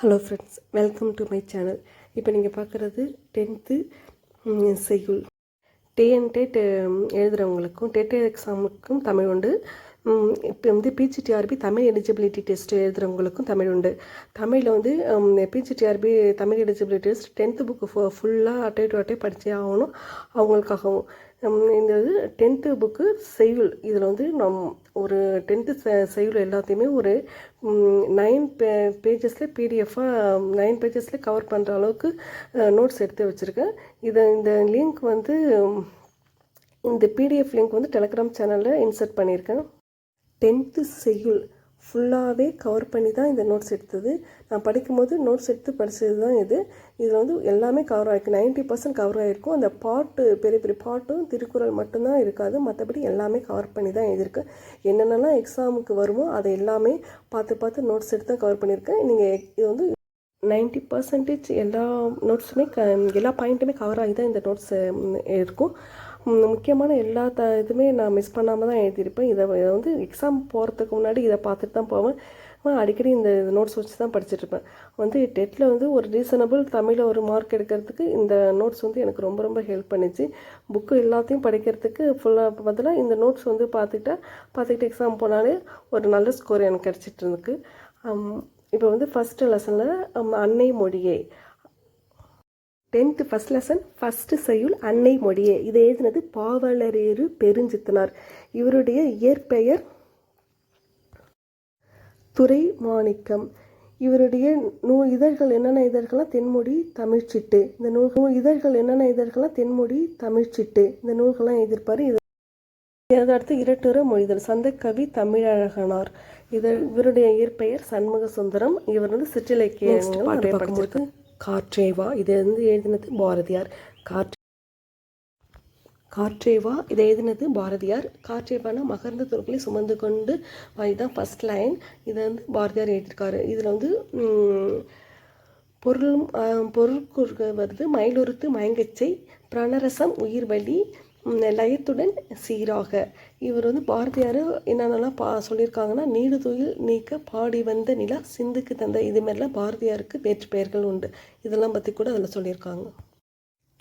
Hello friends welcome to my channel இப்போ நீங்கள் பார்க்குறது டென்த்து செய்யுள். டிஎன் டேட் எழுதுகிறவங்களுக்கும் டெட் எக்ஸாமுக்கும் தமிழ் உண்டு. இப்போ வந்து பிஜிடிஆர்பி தமிழ் எலிஜிபிலிட்டி டெஸ்ட் எழுதுகிறவங்களுக்கும் தமிழ் உண்டு. தமிழில் வந்து PGTRB Tamil eligibility test tenth book ஃபு ஃபுல்லாக அட்டை டு அட்டை படித்தே ஆகணும். அவங்களுக்காகவும். இந்த இது டென்த்து புக்கு செய்யுள். இதில் வந்து நம் ஒரு டென்த்து செய்யுள் எல்லாத்தையுமே ஒரு நைன் பே பேஜஸில் பிடிஎஃபாக நைன் பேஜஸில் கவர் பண்ணுற அளவுக்கு நோட்ஸ் எடுத்து வச்சுருக்கேன். இதை இந்த லிங்க் வந்து இந்த பிடிஎஃப் லிங்க் வந்து டெலகிராம் சேனலில் இன்சர்ட் பண்ணியிருக்கேன் டென்த்து செய்யுள். ஃபுல்லாகவே கவர் பண்ணி தான் இந்த நோட்ஸ் எடுத்தது. நான் படிக்கும்போது நோட்ஸ் எடுத்து படித்தது தான் இது. இதில் வந்து எல்லாமே கவர் ஆகிருக்கு நைன்ட்டி பர்சன்ட் கவர் ஆகிருக்கும் அந்த பாட்டு பெரிய பெரிய பாட்டும் திருக்குறள் மட்டும்தான் இருக்காது. மற்றபடி எல்லாமே கவர் பண்ணி தான் எழுதியிருக்கு. என்னென்னலாம் எக்ஸாமுக்கு வருமோ அதை எல்லாமே பார்த்து பார்த்து நோட்ஸ் எடுத்து தான் கவர் பண்ணியிருக்கேன். நீங்கள் இது வந்து நைன்ட்டி பர்சன்டேஜ் எல்லா நோட்ஸுமே க எல்லா பாயிண்ட்டுமே கவர் ஆகி தான் இந்த நோட்ஸ் இருக்கும். முக்கியமான எல்லா த இதுவுமே நான் மிஸ் பண்ணாமல் தான் எழுதியிருப்பேன். இதை இதை வந்து எக்ஸாம் போகிறதுக்கு முன்னாடி இதை பார்த்துட்டு தான் போவேன். அடிக்கடி இந்த நோட்ஸ் வச்சு தான் படிச்சுட்ருப்பேன் வந்து டெட்டில் வந்து ஒரு ரீசனபிள் தமிழில் ஒரு மார்க் எடுக்கிறதுக்கு இந்த நோட்ஸ் வந்து எனக்கு ரொம்ப ரொம்ப ஹெல்ப் பண்ணிச்சு. புக்கு எல்லாத்தையும் படிக்கிறதுக்கு ஃபுல்லாக பதிலாக இந்த நோட்ஸ் வந்து பார்த்துக்கிட்டா பார்த்துக்கிட்டு எக்ஸாம் போனாலே ஒரு நல்ல ஸ்கோர் எனக்கு கிடச்சிட்டு இருந்துக்கு இப்போ வந்து ஃபஸ்ட்டு லெசனில் அன்னை மொழியை. டென்த்து ஃபஸ்ட் லெசன் ஃபஸ்ட்டு செய்யுள் அன்னை மொழியே. இதை எழுதினது பாவலரேறு பெருஞ்சித்தனார். இவருடைய இயற்பெயர் துரை மாணிக்கம் இவருடைய நூல் இதழ்கள் என்னென்ன இதழ்கள்லாம் தென்மொழி தமிழ்ச்சிட்டு. இந்த நூல் நூல் இதழ்கள் என்னென்ன இதழ்கள்லாம் தென்மொழி தமிழ்ச்சிட்டு. இந்த நூல்கள்லாம் எழுதியிருப்பாரு. இது அடுத்து இரட்டுற மொழிதல். சந்தக்கவி தமிழழகனார். இது இவருடைய இயற்பெயர் சண்முக சுந்தரம் இவர் வந்து சிற்றிலக்கியங்கள் படிச்சிருக்கு காற்றேவா? இது வந்து எழுதினது பாரதியார். காற்று காற்றேவா? இதை எழுதினது பாரதியார். காற்றேவானா மகர்ந்த துருக்களை சுமந்து கொண்டு இதுதான் ஃபர்ஸ்ட் லைன் இதை வந்து பாரதியார் எழுதியிருக்காரு. இதில் வந்து பொருளும் ஆஹ், வருது. மயிலுறுத்து மயங்கச்சை பிரணரசம் உயிர் வலி லயத்துடன் சீராக. இவர் வந்து பாரதியார் என்னென்னலாம் பா சொல்லியிருக்காங்கன்னா நீடுதுயில் நீக்க பாடி வந்த நிலா சிந்துக்கு தந்த இதுமாரிலாம் பாரதியாருக்கு வேற்று பெயர்கள் உண்டு. இதெல்லாம் பற்றி கூட அதில் சொல்லியிருக்காங்க.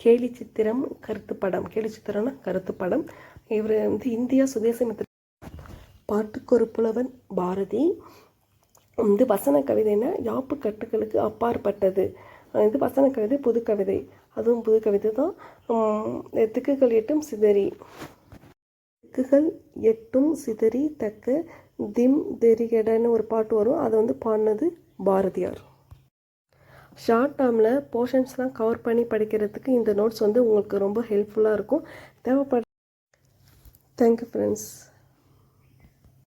கேலி சித்திரம் கருத்துப்படம் கேலி சித்திரம்னா கருத்துப்படம் இவர் வந்து இந்தியா சுதேசமித்திர பாட்டுக்கொரு புலவன் பாரதி. வந்து வசன கவிதைன்னா யாப்பு கட்டுகளுக்கு அப்பாற்பட்டது. இது வசன கவிதை புது கவிதை அதுவும் புது கவிதை தான். உம், திக்குகள் எட்டும் சிதறி. திக்குகள் எட்டும் சிதறி தக்க திம் தெரிகடன்னு ஒரு பாட்டு வரும். அதை வந்து பாடினது பாரதியார். ஷார்ட் டேர்மில் போர்ஷன்ஸ்லாம் கவர் பண்ணி படிக்கிறதுக்கு இந்த நோட்ஸ் வந்து உங்களுக்கு ரொம்ப ஹெல்ப்ஃபுல்லாக இருக்கும். தேவைப்பட தேங்க்யூ ஃப்ரெண்ட்ஸ்